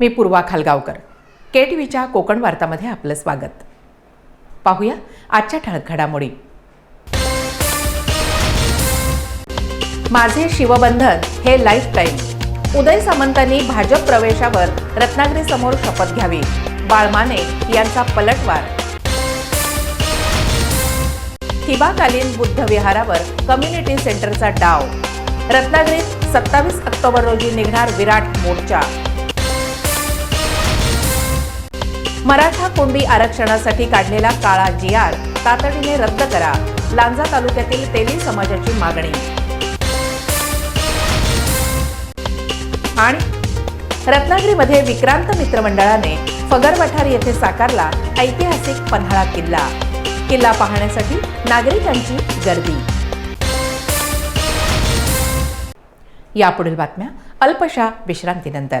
मी पूर्वा खालगावकर. के T व्हीच्या कोकण वार्तामध्ये आपलं स्वागत. पाहूया आजच्या ठळक घडामोडी. माझे शिवबंधन हे लाईफ टाईम उदय सामंतांनी भाजप प्रवेशावर रत्नागिरीसमोर शपथ घ्यावी. बाळमाने यांचा पलटवार. थिबाकालीन बुद्ध विहारावर कम्युनिटी सेंटरचा डाव. रत्नागिरीत सत्तावीस ऑक्टोबर रोजी निघणार विराट मोर्चा. मराठा कोंडी आरक्षणासाठी काढलेला काळा जी आर तातडीने रद्द करा. लांजा तालुक्यातील तेली समाजाची मागणी. आणि रत्नागिरीमध्ये विक्रांत मित्रमंडळाने फगर पठार येथे साकारला ऐतिहासिक पन्हाळा किल्ला. किल्ला पाहण्यासाठी नागरिकांची गर्दी. यापुढील बातम्या अल्पशा विश्रांतीनंतर.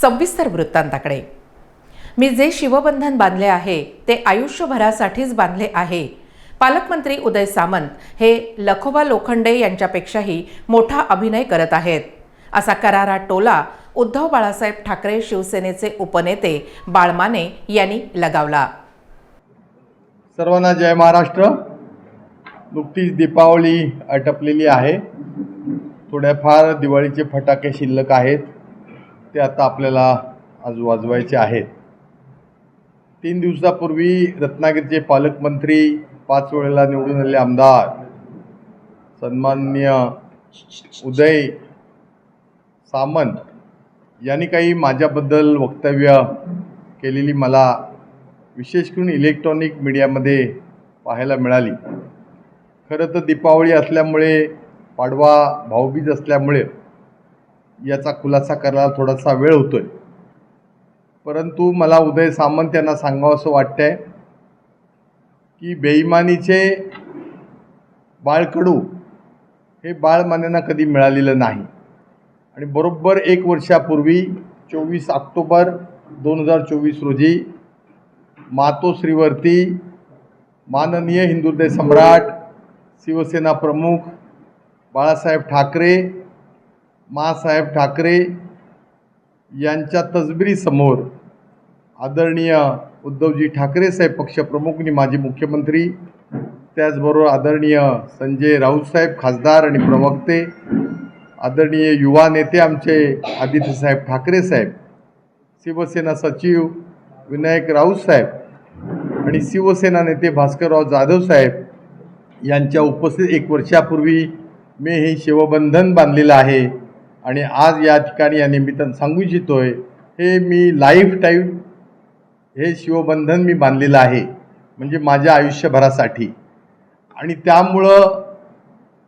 सविस्तर वृत्तांताकडे. मी जे शिवबंधन बांधले आहे ते आयुष्यभरासाठीच बांधले आहे. पालकमंत्री उदय सामंत हे लखोबा लोखंडे यांच्यापेक्षाही मोठा अभिनय करत आहेत. असा करारा टोला उद्धव बाळासाहेब ठाकरे शिवसेनेचे उपनेते बाळमाने यांनी लगावला. सर्वांना जय महाराष्ट्र. नुकतीच दीपावली आटपलेली आहे. थोड्याफार दिवाळीचे फटाके शिल्लक आहेत. ते आता आपल्याला आज वाजवायचे आहेत. तीन दिवसापूर्वी रत्नागिरीचे पालकमंत्री पाच वेळेला निवडून आलेले आमदार सन्माननीय उदय सामंत यांनी काही माझ्याबद्दल वक्तव्य केलेली मला विशेष करून इलेक्ट्रॉनिक मीडियामध्ये पाहायला मिळाली. खरं तर दीपावली असल्यामुळे पाडवा भाऊबीज असल्यामुळे याचा खुलासा करायला थोडासा वेळ होतो आहे परंतु मला उदय सामंत यांना सांगावं असं वाटतं आहे की बेईमानीचे बाळकडू हे बाळमान्यांना कधी मिळालेलं नाही. आणि बरोबर एक वर्षापूर्वी चोवीस ऑक्टोबर दोन हजार चोवीस रोजी मातोश्रीवरती माननीय हिंदुदय सम्राट शिवसेना प्रमुख बाळासाहेब ठाकरे मासाहेब ठाकरे यांच्या तजबिरीसमोर आदरणीय उद्धवजी ठाकरे साहेब पक्षप्रमुख आणि माजी मुख्यमंत्री त्याचबरोबर आदरणीय संजय राऊतसाहेब खासदार आणि प्रवक्ते आदरणीय युवा नेते आमचे आदित्यसाहेब ठाकरे साहेब शिवसेना सचिव विनायक राऊत साहेब आणि शिवसेना नेते भास्करराव जाधव साहेब यांच्या उपस्थित एक वर्षापूर्वी मी हे शिवबंधन बांधलेलं आहे. आणि आज या ठिकाणी या निमित्तानं सांगू इच्छितो आहे हे मी लाईफ टाईम हे शिवबंधन मी बांधलेलं आहे म्हणजे माझ्या आयुष्यभरासाठी. आणि त्यामुळं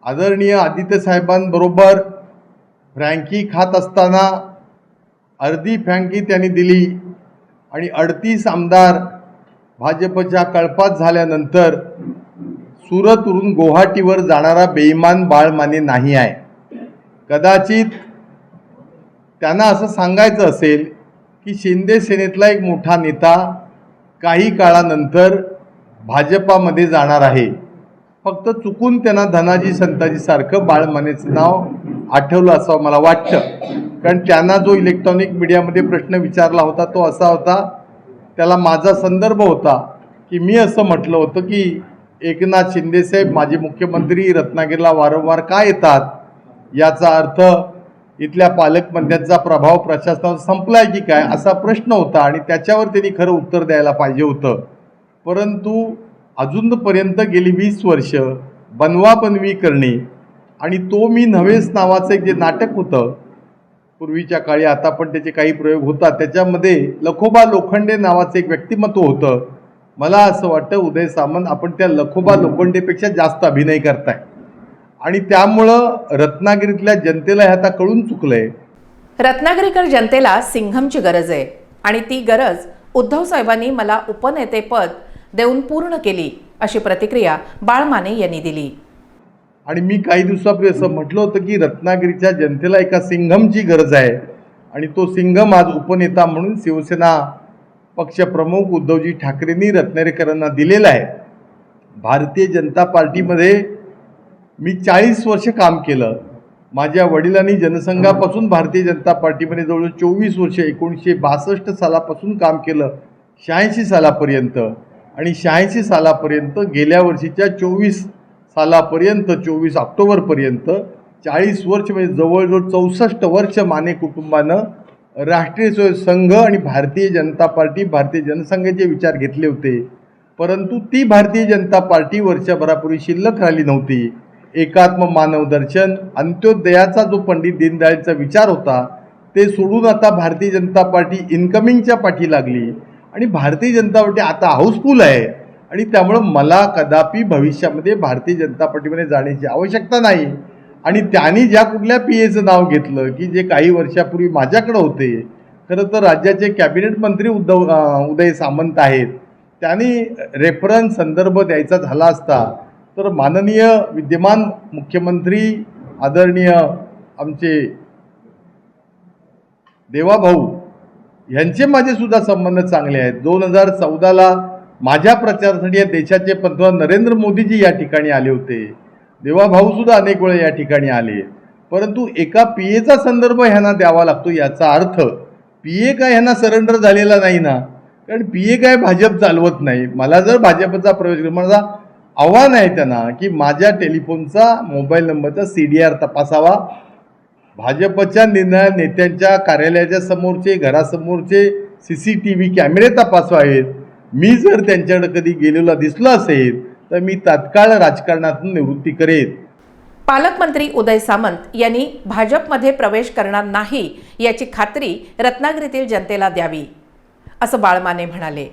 आदरणीय आदित्य साहेबांबरोबर फ्रँकी खात असताना अर्धी फ्रँकी त्यांनी दिली आणि अडतीस आमदार भाजपच्या कळपात झाल्यानंतर सुरतवरून गुवाहाटीवर जाणारा बेईमान बाळमाने नाही आहे. कदाचित त्यांना असं सांगायचं असेल की शिंदे सेनेतला एक मोठा नेता काही काळानंतर भाजपामध्ये जाणार आहे. फक्त चुकून त्यांना धनाजी संताजीसारखं बाळमानेचं नाव आठवलं असं मला वाटतं. कारण त्यांना जो इलेक्ट्रॉनिक मीडियामध्ये प्रश्न विचारला होता तो असा होता त्याला माझा संदर्भ होता की मी असं म्हटलं होतं की एकनाथ शिंदेसाहेब माजी मुख्यमंत्री रत्नागिरीला वारंवार का येतात? याचा अर्थ इथल्या पालकमंत्र्यांचा प्रभाव प्रशासनावर संपलाय की काय असा प्रश्न होता आणि त्याच्यावर त्यांनी खरं उत्तर द्यायला पाहिजे होतं. परंतु अजूनपर्यंत गेली वीस वर्ष बनवाबनवी करणे आणि तो मी नव्हेच नावाचं एक जे नाटक होतं पूर्वीच्या काळी आता पण त्याचे काही प्रयोग होतात त्याच्यामध्ये लखोबा लोखंडे नावाचं एक व्यक्तिमत्व होतं. मला असं वाटतं उदय सामंत आपण त्या लखोबा लोखंडेपेक्षा जास्त अभिनय करताय. आणि त्यामुळं रत्नागिरीतल्या जनतेला हे आता कळून चुकलंय. रत्नागिरीकर जनतेला सिंघमची गरज आहे. आणि ती गरज उद्धव साहेबांनी मला उपनेतेपद देऊन पूर्ण केली अशी प्रतिक्रिया बाळ माने यांनी दिली. आणि मी काही दिवसापूर्वी असं म्हटलं होतं की रत्नागिरीच्या जनतेला एका सिंघमची गरज आहे. आणि तो सिंघम आज उपनेता म्हणून शिवसेना पक्षप्रमुख उद्धवजी ठाकरेंनी रत्नागिरीकरांना दिलेला आहे. भारतीय जनता पार्टीमध्ये मी चाळीस वर्ष काम केलं. माझ्या वडिलांनी जनसंघापासून भारतीय जनता पार्टीमध्ये जवळजवळ चोवीस वर्ष एकोणीसशे बासष्ट सालापासून काम केलं शहाऐंशी सालापर्यंत. आणि शहाऐंशी सालापर्यंत गेल्या वर्षीच्या चोवीस सालापर्यंत चोवीस ऑक्टोबरपर्यंत चाळीस वर्ष म्हणजे जवळजवळ चौसष्ट वर्ष माने कुटुंबानं राष्ट्रीय स्वयं संघ आणि भारतीय जनता पार्टी भारतीय जनसंघाचे विचार घेतले होते. परंतु ती भारतीय जनता पार्टी वर्षभरापूर्वी शिल्लक राहिली नव्हती. एकात्म मानव दर्शन अंत्योदयाचा जो पंडित दीनदयाळचा विचार होता ते सोडून आता भारतीय जनता पार्टी इन्कमिंगच्या पाठी लागली. आणि भारतीय जनता पार्टी आता हाऊसफुल आहे. आणि त्यामुळं मला कदापि भविष्यामध्ये भारतीय जनता पार्टीमध्ये जाण्याची आवश्यकता नाही. आणि त्यांनी ज्या कुठल्या पी एचं नाव घेतलं की जे काही वर्षापूर्वी माझ्याकडं होते खरं तर राज्याचे कॅबिनेट मंत्री उद्धव उदय सामंत आहेत. त्यांनी रेफरन्स संदर्भ द्यायचा झाला असता तर माननीय विद्यमान मुख्यमंत्री आदरणीय आमचे देवाभाऊ यांचे माझे सुद्धा संबंध चांगले आहेत. दोन हजार चौदाला माझ्या प्रचारासाठी या देशाचे पंतप्रधान नरेंद्र मोदीजी या ठिकाणी आले होते. देवाभाऊ सुद्धा अनेक वेळा या ठिकाणी आले. परंतु एका पी एचा संदर्भ ह्यांना द्यावा लागतो याचा अर्थ पी ए काय ह्यांना सरेंडर झालेला नाही ना. कारण पी ए काय भाजप चालवत नाही. मला जर भाजपचा प्रवेश माझा आव्हान आहे त्यांना की माझ्या टेलिफोनचा मोबाईल नंबरचा सी डी आर तपासावा. भाजपच्या निर्णय नेत्यांच्या कार्यालयाच्या समोरचे घरासमोरचे सी सी टी व्ही कॅमेरे तपासवावेत. मी जर त्यांच्याकडे कधी गेलेला दिसलो असेल तर मी तात्काळ राजकारणातून निवृत्ती करेन. पालकमंत्री उदय सामंत यांनी भाजपमध्ये प्रवेश करणार नाही याची खात्री रत्नागिरीतील जनतेला द्यावी असं बाळमाने म्हणाले.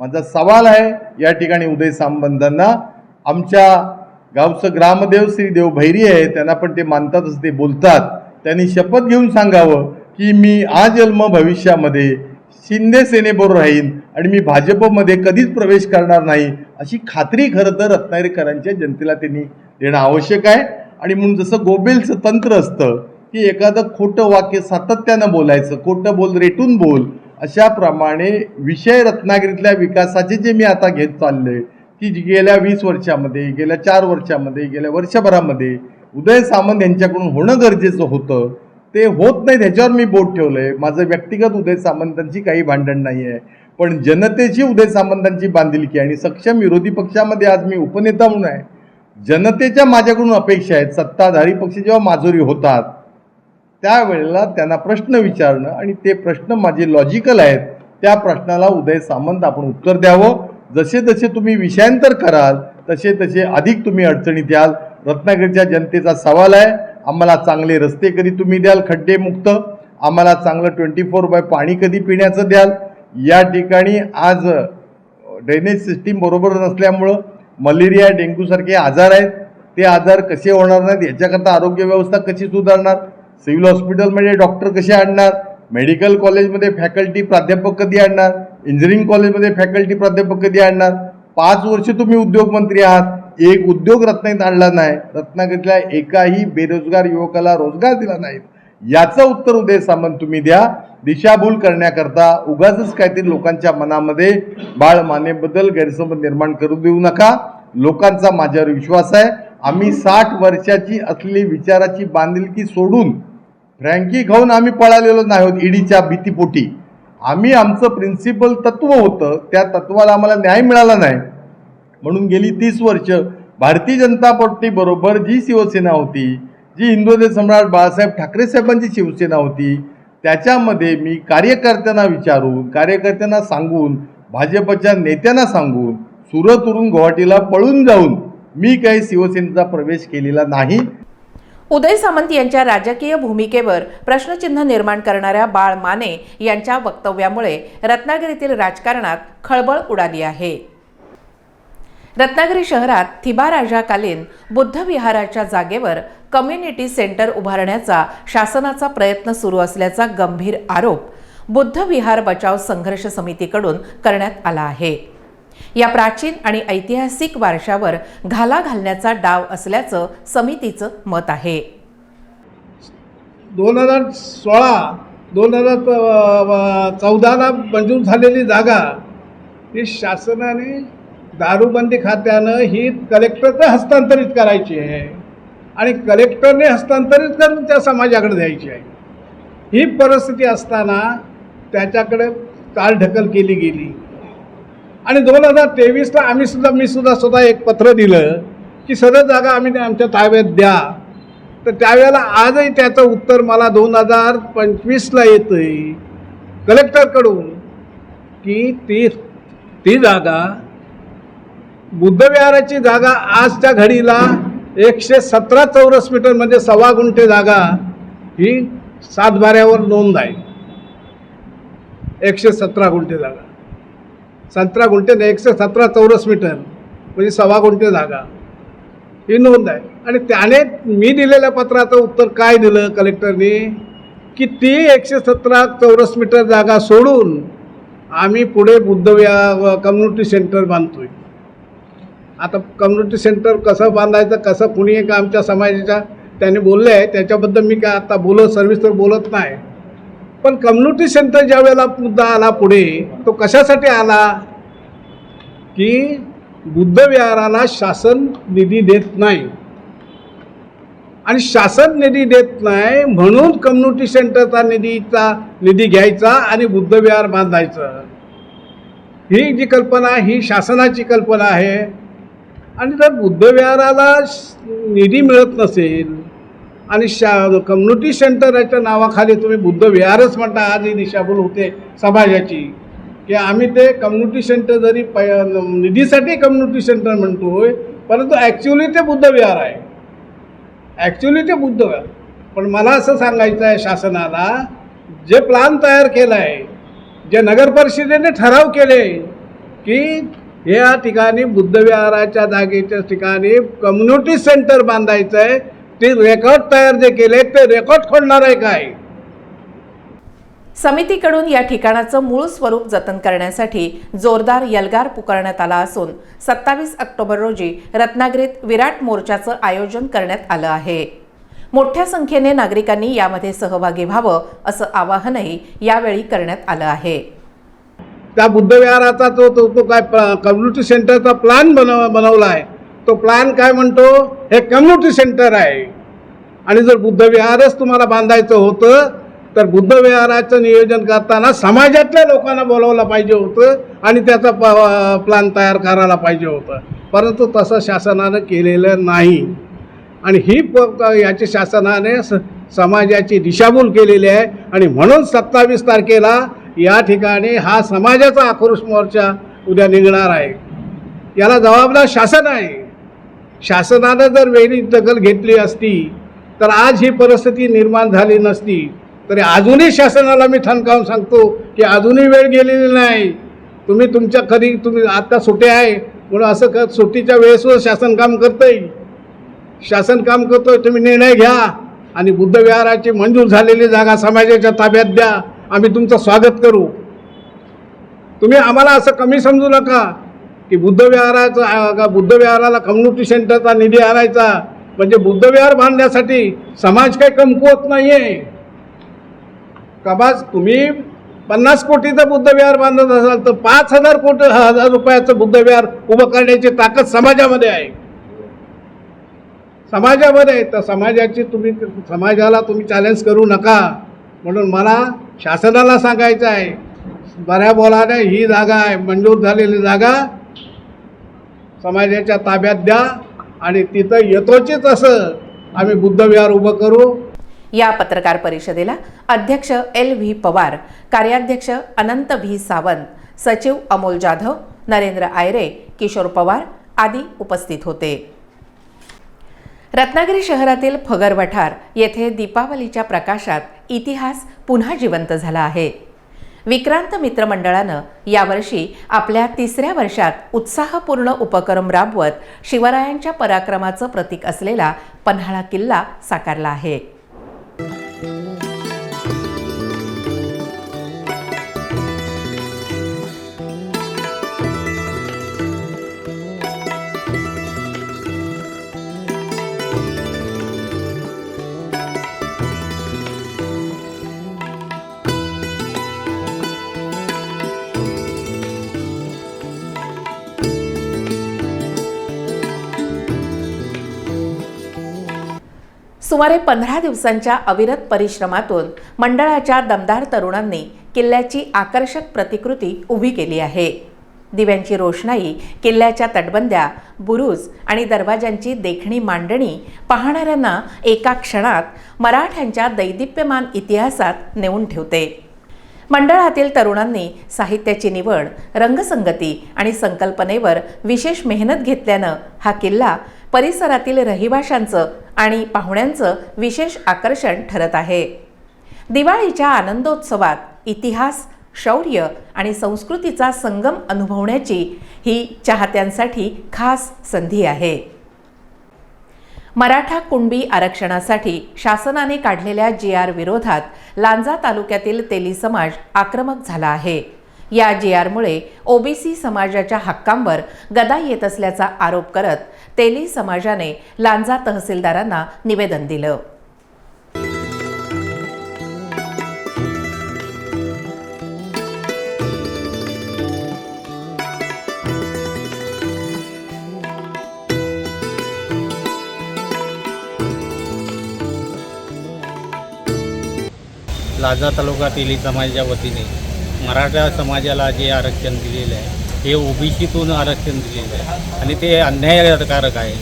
माझा सवाल आहे या ठिकाणी उदय सामबंधांना आमच्या गावचं ग्रामदेव श्री देव भैरी आहे त्यांना पण ते मानतातच ते बोलतात. त्यांनी शपथ घेऊन सांगावं की मी आजन्म भविष्यामध्ये शिंदे सेनेबरोबर राहीन आणि मी भाजपमध्ये कधीच प्रवेश करणार नाही अशी खात्री खरं तर रत्नागिरीकरांच्या जनतेला त्यांनी देणं आवश्यक आहे. आणि म्हणून जसं गोबेलचं तंत्र असतं की एखादं खोटं वाक्य सातत्यानं बोलायचं खोटं बोल रेटून बोल अशाप्रमाणे विषय रत्नागिरीतल्या विकासाचे जे मी आता घेत चाललोय की गेल्या वीस वर्षामध्ये गेल्या चार वर्षामध्ये गेल्या वर्षभरामध्ये उदय सामंत यांच्याकडून होणं गरजेचं होतं. ते होत नाही त्याच्यावर मी बोट ठेवलं आहे माझं व्यक्तिगत उदय सामंतांची काही भांडण नाही आहे पण जनतेची उदय सामंतांची बांधिलकी आहे आणि सक्षम विरोधी पक्षामध्ये आज मी उपनेता म्हणून आहे. जनतेच्या माझ्याकडून अपेक्षा आहेत सत्ताधारी पक्ष जेव्हा माजुरी होतात त्यावेळेला त्यांना प्रश्न विचारणं आणि ते प्रश्न माझे लॉजिकल आहेत त्या प्रश्नाला उदय सामंत आपण उत्तर द्यावं. जसे जसे तुम्ही विषयांतर कराल तसे तसे अधिक तुम्ही अडचणीत याल. रत्नागिरीच्या जनतेचा सवाल आहे आम्हाला चांगले रस्ते कधी तुम्ही द्याल? खड्डेमुक्त आम्हाला चांगलं ट्वेंटी फोर बाय पाणी कधी पिण्याचं द्याल? या ठिकाणी आज ड्रेनेज सिस्टीम बरोबर नसल्यामुळं मलेरिया डेंग्यूसारखे आजार आहेत. ते आजार कसे होणार नाहीत? याच्याकरता आरोग्य व्यवस्था कशी सुधारणार? सिव्हिल हॉस्पिटलमध्ये डॉक्टर कसे आणणार? मेडिकल कॉलेजमध्ये फॅकल्टी प्राध्यापक कधी आणणार? इंजिनिअरिंग कॉलेजमध्ये फॅकल्टी प्राध्यापक कधी आणणार? पाच वर्ष तुम्ही उद्योगमंत्री आहात. एक उद्योग रत्नागिरीत आणला नाही. रत्नागिरीतल्या एकाही बेरोजगार युवकाला रोजगार दिला नाही. याचं उत्तर उदय सामंत तुम्ही द्या. दिशाभूल करण्याकरता उगाच काहीतरी लोकांच्या मनामध्ये बाळ मानेबद्दल गैरसमज निर्माण करू देऊ नका. लोकांचा माझ्यावर विश्वास आहे. आम्ही साठ वर्षाची असलेली विचाराची बांधिलकी सोडून फ्रँकी खाऊन आम्ही पळालेलो नाही आहोत ईडीच्या भीतीपोटी. आम्ही आमचं प्रिन्सिपल तत्व होतं त्या तत्वाला आम्हाला न्याय मिळाला नाही. म्हणून गेली तीस वर्ष भारतीय जनता पार्टी बरोबर जी शिवसेना होती जी हिंदू सम्राट बाळासाहेब ठाकरे साहेबांची शिवसेना होती त्याच्यामध्ये मी कार्यकर्त्यांना विचारून कार्यकर्त्यांना सांगून भाजपच्या नेत्यांना सांगून सुरतवरून गुवाहाटीला पळून जाऊन मी काही शिवसेनेचा प्रवेश केलेला नाही. उदय सामंत यांच्या राजकीय भूमिकेवर प्रश्नचिन्ह निर्माण करणाऱ्या बाळ माने यांच्या वक्तव्यामुळे रत्नागिरीतील राजकारणात खळबळ उडाली आहे. रत्नागिरी शहरात थिबा राजाकालीन बुद्ध विहाराच्या जागेवर कम्युनिटी सेंटर उभारण्याचा शासनाचा प्रयत्न सुरू असल्याचा गंभीर आरोप बुद्ध विहार बचाव संघर्ष समितीकडून करण्यात आला आहे. या प्राचीन आणि ऐतिहासिक वारशावर घाला घालण्याचा डाव असल्याचं समितीचं मत आहे. दोन हजार सोळा दोन हजार चौदाला मंजूर झालेली जागा ही शासनाने दारूबंदी खात्यानं ही कलेक्टरकडे हस्तांतरित करायची आहे आणि कलेक्टरने हस्तांतरित करून त्या समाजाकडे द्यायची आहे. ही परिस्थिती असताना त्याच्याकडे चालढकल केली गेली. आणि दोन हजार तेवीसला आम्ही सुद्धा मी सुद्धा स्वतः एक पत्र दिलं की सदर जागा आम्ही आमच्या ताब्यात द्या. तर त्यावेळेला आजही त्याचं उत्तर मला दोन हजार पंचवीसला येतं आहे कलेक्टरकडून की ती ती जागा बुद्धविहाराची जागा आजच्या घडीला एकशे सतरा चौरस मीटर म्हणजे सव्वा गुंठे जागा ही सातबाऱ्यावर नोंद आहे. एकशे सतरा गुंठे जागा. सतरा गुंठे नाही एकशे सतरा चौरस मीटर म्हणजे सव्वा गुंठे जागा. ही नोंद आहे. आणि त्याने मी दिलेल्या पत्राचं उत्तर काय दिलं कलेक्टरने? की ती एकशे सतरा चौरस मीटर जागा सोडून आम्ही पुढे बुद्धविहा कम्युनिटी सेंटर बांधतोय. आता कम्युनिटी सेंटर कसं बांधायचं कसं कुणी एक आमच्या समाजाच्या त्याने बोलले आहे त्याच्याबद्दल मी काय आता बोलत सर्विसवर बोलत नाही. पण कम्युनिटी सेंटर ज्या वेळेला मुद्दा आला पुढे तो कशासाठी आला? की बुद्धविहाराला शासन निधी देत नाही. आणि शासन निधी देत नाही म्हणून कम्युनिटी सेंटरचा निधीचा निधी घ्यायचा आणि बुद्धविहार बांधायचं. ही जी कल्पना ही शासनाची कल्पना आहे. आणि जर बुद्धविहाराला निधी मिळत नसेल आणि शा कम्युनिटी सेंटरच्या नावाखाली तुम्ही बुद्ध विहारच म्हणता. आज ही दिशाभूल होते समाजाची की आम्ही ते कम्युनिटी सेंटर जरी प निधीसाठी कम्युनिटी सेंटर म्हणतोय परंतु ॲक्च्युली ते बुद्ध विहार आहे. ॲक्च्युली ते बुद्धविहार पण मला असं सांगायचं आहे शासनाला जे प्लान तयार केला आहे जे नगर परिषदेने ठराव केले की या ठिकाणी बुद्धविहाराच्या जागेच्या ठिकाणी कम्युनिटी सेंटर बांधायचं आहे ते रेकॉर्ड तयार जे केले ते रेकॉर्ड खोडणार आहे काय? समितीकडून या ठिकाणाचं मूळ स्वरूप जतन करण्यासाठी जोरदार यलगार पुकारण्यात आला असून सत्तावीस ऑक्टोबर रोजी रत्नागिरीत विराट मोर्चाचं आयोजन करण्यात आलं आहे. मोठ्या संख्येने नागरिकांनी यामध्ये सहभागी व्हावं असं आवाहनही यावेळी करण्यात आलं आहे. त्या बुद्धविहाराचा तो तो तो काय कम्युनिटी सेंटरचा प्लॅन बनव बनवला आहे तो प्लॅन काय म्हणतो? हे कम्युनिटी सेंटर आहे. आणि जर बुद्धविहारच तुम्हाला बांधायचं होतं तर बुद्धविहाराचं नियोजन करताना समाजातल्या लोकांना बोलावलं पाहिजे होतं आणि त्याचा प प्लॅन तयार करायला पाहिजे होतं. परंतु तसं शासनानं केलेलं नाही. आणि ही प याची शासनाने स समाजाची दिशाभूल केलेली आहे. आणि म्हणून सत्तावीस तारखेला या ठिकाणी हा समाजाचा आक्रोश मोर्चा उद्या निघणार आहे. याला जबाबदार शासन आहे. शासनानं जर वेळी दखल घेतली असती तर आज ही परिस्थिती निर्माण झाली नसती. तरी अजूनही शासनाला मी ठणकावून सांगतो की अजूनही वेळ गेलेली नाही. तुम्ही तुमच्या खरी तुम्ही आत्ता सुटे आहे म्हणून असं कर सुट्टीच्या वेळेसवर शासन काम करतंय. शासन काम करतोय तुम्ही निर्णय घ्या आणि बुद्धविहाराची मंजूर झालेली जागा समाजाच्या ताब्यात द्या. आम्ही तुमचं स्वागत करू. तुम्ही आम्हाला असं कमी समजू नका. की बुद्धविहाराचं का बुद्धविहाराला कम्युनिटी सेंटरचा निधी आणायचा. म्हणजे बुद्धविहार बांधण्यासाठी समाज काही कमकुवत नाही आहे कबाज तुम्ही पन्नास कोटीचं बुद्धविहार बांधत असाल तर पाच हजार कोटी हजार रुपयाचं बुद्धविहार उभं करण्याची ताकद समाजामध्ये आहे. समाजामध्ये तर समाजाची तुम्ही समाजाला तुम्ही चॅलेंज करू नका. म्हणून मला शासनाला सांगायचं आहे. बऱ्या बोलाने ही जागा आहे मंजूर झालेली जागा समाजाच्या ताब्यात द्या आणि तिथं यथोचित असं आम्ही बुद्धविहार उभं करू. या पत्रकार परिषदेला अध्यक्ष एल व्ही पवार कार्याध्यक्ष अनंत व्ही सावंत सचिव अमोल जाधव नरेंद्र आयरे किशोर पवार आदी उपस्थित होते. रत्नागिरी शहरातील फगर वठार येथे दीपावलीच्या प्रकाशात इतिहास पुन्हा जिवंत झाला आहे. विक्रांत मित्रमंडळानं यावर्षी आपल्या तिसऱ्या वर्षात उत्साहपूर्ण उपक्रम राबवत शिवरायांच्या पराक्रमाचं प्रतीक असलेला पन्हाळा किल्ला साकारला आहे. सुमारे पंधरा दिवसांच्या अविरत परिश्रमातून मंडळाच्या दमदार तरुणांनी किल्ल्याची आकर्षक प्रतिकृती उभी केली आहे. दिव्यांची रोषणाई किल्ल्याच्या तटबंद्या बुरुज आणि दरवाजांची देखणी मांडणी पाहणाऱ्यांना एका क्षणात मराठ्यांच्या दैदिप्यमान इतिहासात नेऊन ठेवते. मंडळातील तरुणांनी साहित्याची निवड रंगसंगती आणि संकल्पनेवर विशेष मेहनत घेतल्यानं हा किल्ला परिसरातील रहिवाशांचं आणि पाहुण्यांचं विशेष आकर्षण ठरत आहे. दिवाळीच्या आनंदोत्सवात इतिहास शौर्य आणि संस्कृतीचा संगम अनुभवण्याची ही चाहत्यांसाठी खास संधी आहे. मराठा कुणबी आरक्षणासाठी शासनाने काढलेल्या जी आर विरोधात लांजा तालुक्यातील तेली समाज आक्रमक झाला आहे. या जी आरमुळे ओबीसी समाजाच्या हक्कांवर गदा येत असल्याचा आरोप करत तेली समाजाने लांजा तहसीलदारांना निवेदन दिलं. लाजा तालुका तेली समाजाच्या वतीने मराठा समाजाला जे आरक्षण दिलेलं आहे हे ओबीसीतून आरक्षण दिलेलं आहे. आणि ते अन्यायकारक आहे.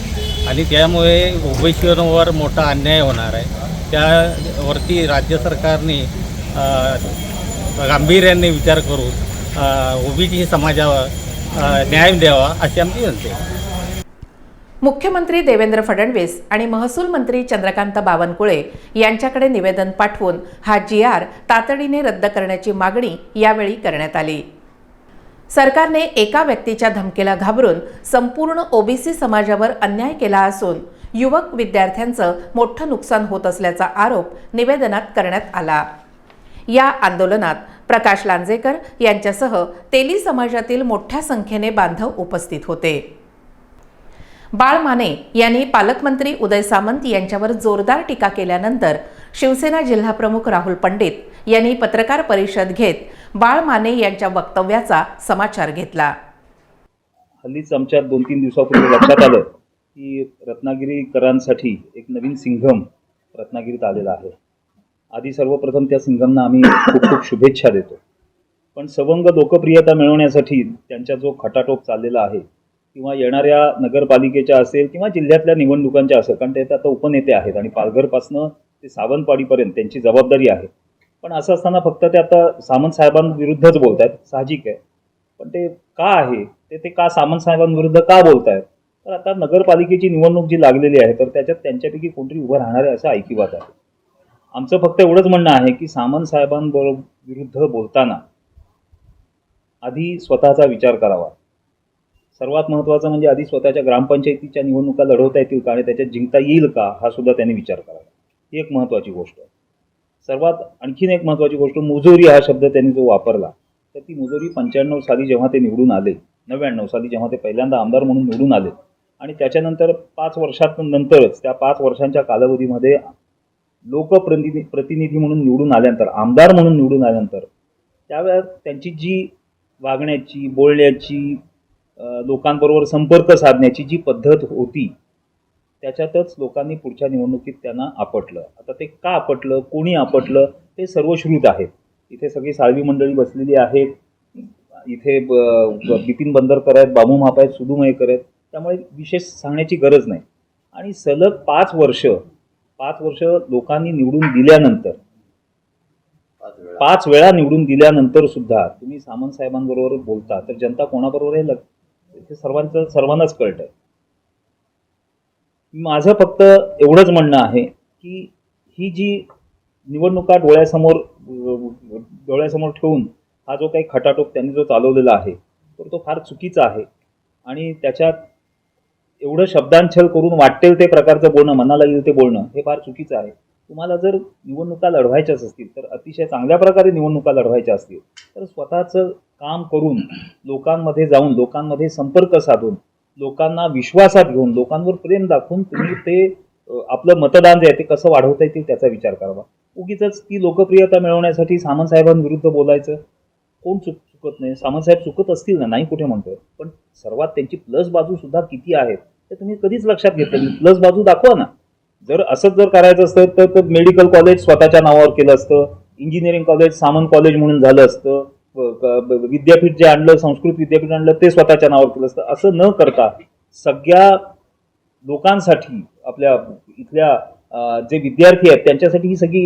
आणि त्यामुळे ओबीसीवर मोठा अन्याय होणार आहे. त्यावरती राज्य सरकारने गांभीर्याने विचार करून ओबीसी समाजावर न्याय द्यावा अशी आमची विनंती आहे. मुख्यमंत्री देवेंद्र फडणवीस आणि महसूल मंत्री चंद्रकांत बावनकुळे यांच्याकडे निवेदन पाठवून हा जी आर तातडीने रद्द करण्याची मागणी यावेळी करण्यात आली. सरकारने एका व्यक्तीच्या धमकीला घाबरून संपूर्ण ओबीसी समाजावर अन्याय केला असून युवक विद्यार्थ्यांचं मोठं नुकसान होत असल्याचा आरोप निवेदनात करण्यात आला. या आंदोलनात प्रकाश लांजेकर यांच्यासह तेली समाजातील मोठ्या संख्येने बांधव उपस्थित होते. बाळ माने यांनी पालकमंत्री उदय सामंत यांच्यावर जोरदार टीका केल्यानंतर शिवसेना जिल्हाप्रमुख राहुल पंडित यांनी पत्रकार परिषद घेत बाळ माने यांच्या वक्तव्याचा समाचार घेतला. हल्लीच आमच्या दोन तीन दिवसापूर्वी लक्षात आलं की रत्नागिरीकरांसाठी एक नवीन सिंघम रत्नागिरीत आलेला आहे. आधी सर्वप्रथम त्या सिंघमना आम्ही खूप खूप शुभेच्छा देतो. पण सवंग लोकप्रियता मिळवण्यासाठी त्यांचा जो खटाटोप चाललेला आहे किंवा येणाऱ्या नगरपालिकेच्या असेल किंवा जिल्ह्यातल्या निवडणुकांच्या असेल कारण ते आता उपनेते आहेत आणि पालघरपासनं ते सावंतवाडीपर्यंत त्यांची जबाबदारी आहे. पण असं असताना फक्त ते आता सामंत साहेबांविरुद्धच बोलत आहेत साहजिक आहे. पण ते का आहे? ते ते का सामंत साहेबांविरुद्ध का बोलत आहेत तर आता नगरपालिकेची निवडणूक जी लागलेली आहे तर त्याच्यात त्यांच्यापैकी कोणतरी उभं राहणार आहे असं ऐकिवात आहे. आमचं फक्त एवढंच म्हणणं आहे की सामंत साहेबांबरोबर विरुद्ध बोलताना आधी स्वतःचा विचार करावा. सर्वात महत्त्वाचं म्हणजे आधी स्वतःच्या ग्रामपंचायतीच्या निवडणुका लढवता येतील का आणि त्याच्यात जिंकता येईल का हा सुद्धा त्यांनी विचार करावा. ही एक महत्त्वाची गोष्ट आहे. सर्वात आणखीन एक महत्त्वाची गोष्ट मुजोरी हा शब्द त्यांनी जो वापरला तर ती मुजोरी पंच्याण्णव साली जेव्हा ते निवडून आले नव्याण्णव साली जेव्हा ते पहिल्यांदा आमदार म्हणून निवडून आले आणि त्याच्यानंतर पाच वर्षात नंतरच त्या पाच वर्षांच्या कालावधीमध्ये लोकप्रतिनिधी प्रतिनिधी म्हणून निवडून आल्यानंतर आमदार म्हणून निवडून आल्यानंतर त्यावेळेस त्यांची जी वागण्याची बोलण्याची लोकांबरोबर संपर्क साधण्याची जी पद्धत होती त्याच्यातच लोकांनी पुढच्या निवडणुकीत त्यांना आपटलं. आता ते का आपटलं? कोणी आपटलं? ते सर्वश्रुत आहेत. इथे सगळी साळवी मंडळी बसलेली आहेत. इथे बिपिन बंदरकर आहेत बाबू महाप आहेत सुधू मयेकर आहेत. त्यामुळे विशेष सांगण्याची गरज नाही. आणि सलग पाच वर्ष पाच वर्ष लोकांनी निवडून दिल्यानंतर पाच वेळा. निवडून दिल्यानंतर सुद्धा तुम्ही सामंत साहेबांबरोबर बोलता तर जनता कोणाबरोबर आहे? लग- हे सर्वांचं सर्वांनाच कळत आहे माझं फक्त एवढंच म्हणणं आहे की ही जी निवडणुका डोळ्यासमोर डोळ्यासमोर ठेवून हा जो काही खटाटोप त्यांनी जो चालवलेला आहे तर तो फार चुकीचा आहे. आणि त्याच्यात एवढं शब्दांछल करून वाटेल ते प्रकारचं बोलणं मनाला येईल ते बोलणं हे फार चुकीचं आहे. तुम्हाला जर निवडणुका लढवायच्याच असतील तर अतिशय चांगल्या प्रकारे निवडणुका लढवायच्या असतील तर स्वतःचं काम करून लोकांमध्ये जाऊन लोकांमध्ये संपर्क साधून लोकांना विश्वासात घेऊन लोकांवर प्रेम दाखवून तुम्ही ते आपलं मतदान जे आहे ते कसं वाढवता येतील त्याचा विचार करावा. उगीच ती लोकप्रियता मिळवण्यासाठी सामंतसाहेबांविरुद्ध बोलायचं कोण चुक चुकत नाही. सामंतसाहेब चुकत असतील ना नाही कुठे म्हणतोय. पण सर्वात त्यांची प्लस बाजू सुद्धा किती आहेत ते तुम्ही कधीच लक्षात घेतलं प्लस बाजू दाखवा ना. जर असंच जर करायचं असतं तर मेडिकल कॉलेज स्वतःच्या नावावर केलं असतं. इंजिनिअरिंग कॉलेज सामंत कॉलेज म्हणून झालं असतं. विद्यापीठ जे आणलं संस्कृत विद्यापीठ आणलं ते स्वतःच्या नावावर केलं असतं. असं न करता सगळ्या लोकांसाठी आपल्या इथल्या जे विद्यार्थी आहेत त्यांच्यासाठी ही सगळी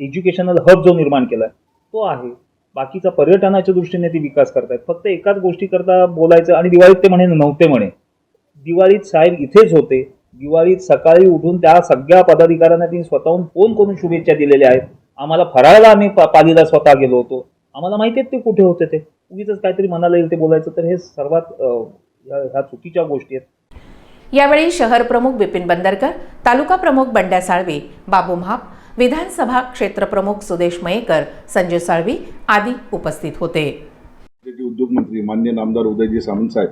एज्युकेशनल हब जो निर्माण केला तो आहे. बाकीचा पर्यटनाच्या दृष्टीने ते विकास करतायत. फक्त एकाच गोष्टी करता बोलायचं आणि दिवाळीत ते म्हणे नव्हते म्हणे. दिवाळीत साहेब इथेच होते. दिवाळीत सकाळी उठून त्या सगळ्या पदाधिकाऱ्यांना त्यांनी स्वतःहून फोन करून शुभेच्छा दिलेल्या आहेत. आम्हाला फराळाला आम्ही पा- पालीला स्वतः गेलो होतो. आम्हाला माहिती आहेत ते कुठे होते ते. उगीच काहीतरी मनाला येईल ते बोलायचं. तर हे सर्वात ह्या चुकीच्या गोष्टी आहेत. यावेळी शहर प्रमुख बिपिन बंदरकर तालुका प्रमुख बंड्या साळवी बाबू म्हाप विधानसभा क्षेत्रप्रमुख सुदेश मयेकर संजय साळवी आदी उपस्थित होते. राज्याचे उद्योगमंत्री मान्य नामदार उदयजी सामंत साहेब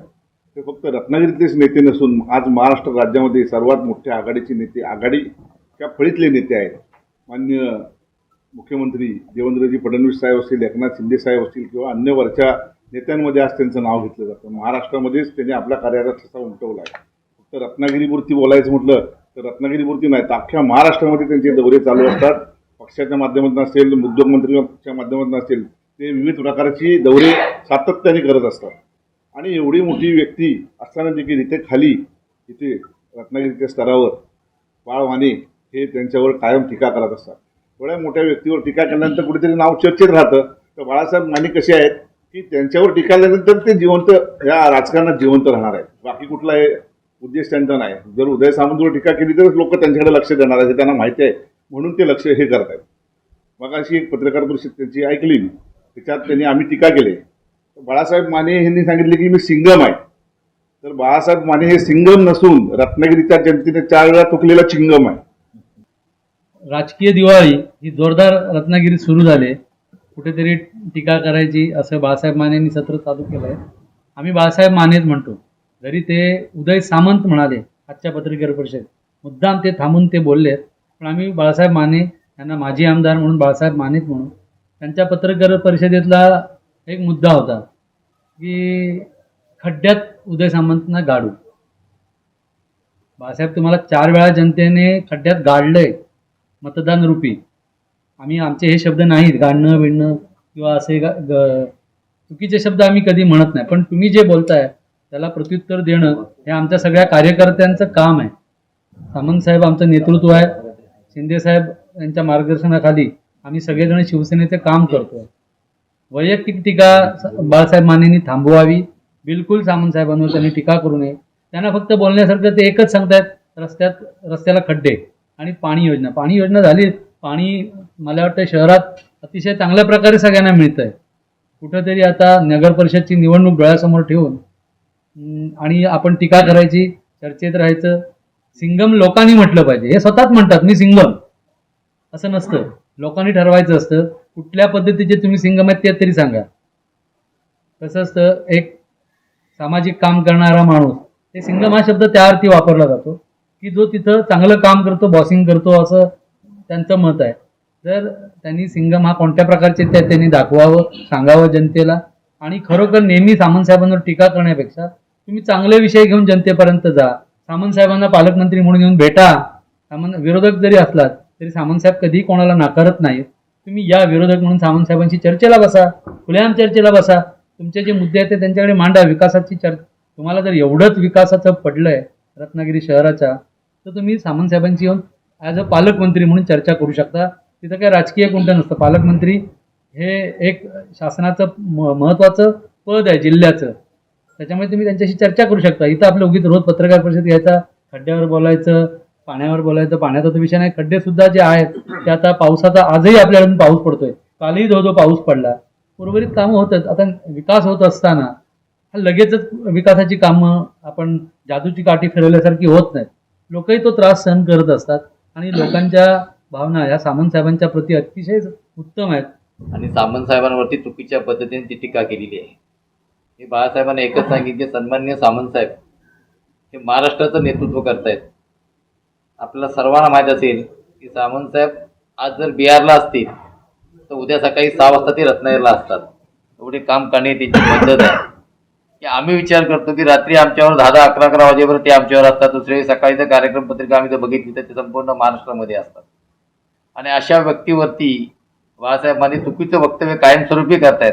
हे फक्त रत्नागिरीतलेच नेते नसून आज महाराष्ट्र राज्यामध्ये सर्वात मोठ्या आघाडीचे नेते आघाडीच्या फळीतले नेते आहेत. मान्य मुख्यमंत्री देवेंद्रजी फडणवीस साहेब असतील एकनाथ शिंदे साहेब असतील किंवा अन्य वरच्या नेत्यांमध्ये आज त्यांचं नाव घेतलं जातं. महाराष्ट्रामध्येच त्यांनी आपल्या कार्याचा ठसा उमटवला आहे. फक्त रत्नागिरीपुरती बोलायचं म्हटलं तर रत्नागिरीपुरती नाही तर अख्ख्या महाराष्ट्रामध्ये त्यांचे दौरे चालू असतात. पक्षाच्या माध्यमातून असेल उद्योगमंत्रीच्या माध्यमातून असेल ते विविध प्रकारची दौरे सातत्याने करत असतात. आणि एवढी मोठी व्यक्ती असताना देखील इथे खाली इथे रत्नागिरीच्या स्तरावर बाळ वाणे हे त्यांच्यावर कायम टीका करत असतात. एवढ्या मोठ्या व्यक्तीवर टीका केल्यानंतर कुठेतरी नाव चर्चेत राहतं. तर बाळासाहेब माने कसे आहेत की त्यांच्यावर टीका केल्यानंतर ते जिवंत या राजकारणात जिवंत राहणार आहेत. बाकी कुठला हे उद्देश त्यांचा नाही. जर उदय सामंतवर टीका केली तरच लोक त्यांच्याकडे लक्ष देणार आहेत हे त्यांना माहिती आहे. म्हणून ते लक्ष हे करत आहेत. मग अशी एक पत्रकार परिषद त्यांची ऐकली मी. त्याच्यात त्यांनी आम्ही टीका केली. तर बाळासाहेब माने यांनी सांगितले की मी सिंगम आहे. तर बाळासाहेब माने हे सिंगम नसून रत्नागिरीच्या जनतेने चार वेळा तुकलेला चिंगम आहे. राजकीय दिवाळी ही जोरदार रत्नागिरी सुरू झाली. कुठेतरी टीका करायची असं बाळासाहेब मानेंनी सत्र चालू केलं आहे आम्ही बाळासाहेब मानेच म्हणतो जरी ते उदय सामंत म्हणाले आजच्या पत्रकार परिषदेत मुद्दाम ते थांबून ते बोलले पण आम्ही बाळासाहेब माने यांना माजी आमदार म्हणून बाळासाहेब मानेच म्हणून त्यांच्या पत्रकार परिषदेतला एक मुद्दा होता की खड्ड्यात उदय सामंतना गाडू. बाळासाहेब तुम्हाला चार वेळा जनतेने खड्ड्यात गाडलंय. मतदान रूपी. आम्ही आमचे हे शब्द नाहीत गाणणं विणणं किंवा असे गा- ग- चुकीचे शब्द आम्ही कधी म्हणत नाही. पण तुम्ही जे बोलताय त्याला प्रत्युत्तर देणं हे आमच्या सगळ्या कार्यकर्त्यांचं काम आहे. सामंत साहेब आमचं नेतृत्व आहे. शिंदे साहेब यांच्या मार्गदर्शनाखाली आम्ही सगळेजण शिवसेनेचं काम करतोय. वैयक्तिक टीका बाळासाहेब मानेंनी थांबवावी. बिलकुल सामंत साहेबांवर त्यांनी टीका करू नये. त्यांना फक्त बोलण्यासारखं ते एकच सांगतायत रस्त्यात रस्त्याला खड्डे. आणि पाणी योजना. पाणी योजना झाली. पाणी मला वाटतं शहरात अतिशय चांगल्या प्रकारे सगळ्यांना मिळतं आहे कुठंतरी आता नगर परिषदची निवडणूक डोळ्यासमोर ठेवून आणि आपण टीका करायची चर्चेत राहायचं. सिंगम लोकांनी म्हटलं पाहिजे. हे स्वतःच म्हणतात मी सिंगम. असं नसतं. लोकांनी ठरवायचं असतं. कुठल्या पद्धतीचे तुम्ही सिंगम आहेत ते तरी सांगा. कसं असतं एक सामाजिक काम करणारा माणूस. ते सिंगम हा शब्द त्या अर्थी वापरला जातो. की जो तिथं चांगलं काम करतो बॉसिंग करतो असं त्यांचं मत आहे. तर त्यांनी सिंगम हा कोणत्या प्रकारचे त्या त्यांनी दाखवावं सांगावं जनतेला. आणि खरोखर नेहमी सामंतसाहेबांवर टीका करण्यापेक्षा तुम्ही चांगले विषय घेऊन जनतेपर्यंत जा. सामंतसाहेबांना पालकमंत्री म्हणून येऊन भेटा. सामंत विरोधक जरी असलात तरी सामंतसाहेब कधीही कोणाला नाकारत नाहीत. तुम्ही या विरोधक म्हणून सामंतसाहेबांशी चर्चेला बसा खुलेआम चर्चेला बसा. तुमचे जे मुद्दे आहेत ते त्यांच्याकडे मांडा. विकासाची चर्चा तुम्हाला जर एवढंच विकासाचं पडलं आहे रत्नागिरी शहराच्या तर तुम्ही सामंतसाहेबांची येऊन ॲज अ पालकमंत्री म्हणून चर्चा करू शकता. तिथं काय राजकीय कोणतं नसतं. पालकमंत्री हे एक शासनाचं म महत्त्वाचं पद आहे जिल्ह्याचं. त्याच्यामुळे तुम्ही त्यांच्याशी चर्चा करू शकता. इथं आपलं उगीच रोज पत्रकार परिषद घ्यायचा खड्ड्यावर बोलायचं पाण्यावर बोलायचं पाण्याचा तर विषय नाही. खड्डे सुद्धा जे आहेत ते आता पावसाचा आजही आपल्याकडून पाऊस पडतोय. कालही धो धो पाऊस पडला उर्वरित कामं होतात. आता विकास होत असताना लगेचच विकासाची कामं आपण जादूची काठी फिरवल्यासारखी होत नाहीत. लोकही तो त्रास सहन करत असतात आणि लोकांच्या भावना ह्या सामंत साहेबांच्या प्रती अतिशय उत्तम आहेत. आणि सामंत साहेबांवरती चुकीच्या पद्धतीने ती टीका केलेली आहे. हे बाळासाहेबांना एकच सांगितले सन्मान्य सामंत साहेब हे महाराष्ट्राचं नेतृत्व करतायत. आपल्याला सर्वांना माहीत असेल की सामंत साहेब आज जर बिहारला असतील तर उद्या सकाळी सहा वाजता ते रत्नागिरीला असतात. एवढे काम करणे त्यांची पद्धत आहे. आम्ही विचार करतो की रात्री आमच्यावर दहा दहा अकरा अकरा वाजेपर्यंत ते आमच्यावर असतात. दुसरे सकाळी जर कार्यक्रम पत्रिका आम्ही जर बघितली तर ते संपूर्ण महाराष्ट्रामध्ये असतात. आणि अशा व्यक्तीवरती बाळासाहेब माने चुकीचं वक्तव्य कायमस्वरूपी करतायत.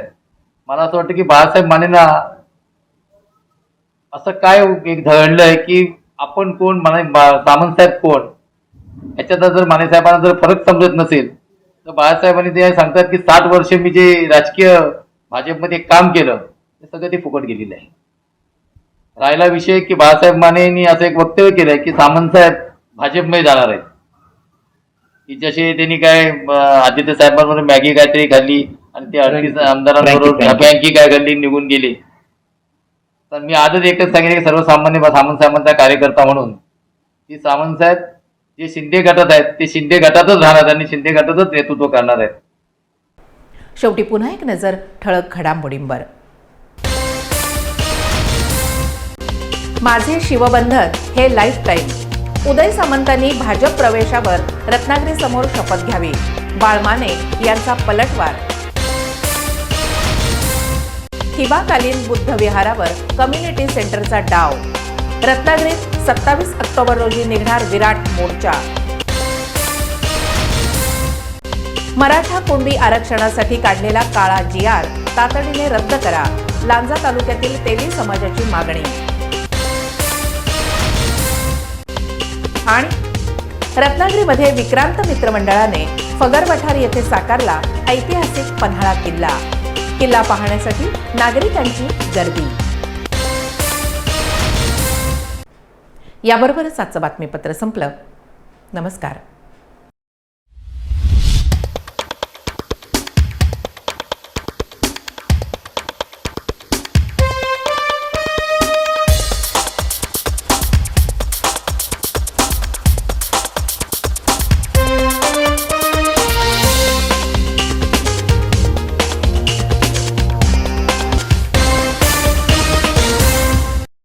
मला असं वाटतं की बाळासाहेब मानेना असं काय एक घडलंय की आपण कोण माने सामंतसाहेब कोण? याच्यात जर माने साहेबांना जर फरक समजत नसेल तर बाळासाहेबांनी ते सांगतात की साठ वर्ष मी जे राजकीय भाजपमध्ये काम केलं ते सगळं ते फुकट गेलेलं आहे. राहिला विषय की बाळासाहेब मानेंनी असं एक वक्तव्य केलंय की सामंत साहेब भाजपमध्ये जाणार आहेत. की जसे त्यांनी काय आदित्य साहेबांबरोबर मॅगी काहीतरी खाल्ली आणि ते अडतीस आमदारांबरोबर बँकी काय खाल्ली निघून गेले. तर मी आजच एकच सांगितलं की सर्वसामान्य सामंत साहेबांचा कार्यकर्ता म्हणून. की सामंत साहेब जे शिंदे गटात आहेत ते शिंदे गटातच राहणार आणि शिंदे गटातच नेतृत्व करणार आहेत. शेवटी पुन्हा एक नजर ठळक घडामोडींवर. माझे शिवबंधन हे लाईफ टाईम उदय सामंतांनी भाजप प्रवेशावर रत्नागिरी समोर शपथ घ्यावी. बाळमाने यांचा पलटवार. थिबाकालीन बुद्ध विहारावर कम्युनिटी सेंटरचा डाव. रत्नागिरीत सत्तावीस ऑक्टोबर रोजी निघणार विराट मोर्चा. मराठा कुणबी आरक्षणासाठी काढलेला काळा जी आर तातडीने रद्द करा. लांजा तालुक्यातील तेली समाजाची मागणी. आणि रत्नागिरीमध्ये विक्रांत मित्रमंडळाने फगर पठार येथे साकारला ऐतिहासिक पन्हाळा किल्ला. किल्ला पाहण्यासाठी नागरिकांची गर्दी. याबरोबरच आजचं बातमीपत्र संपलं. नमस्कार.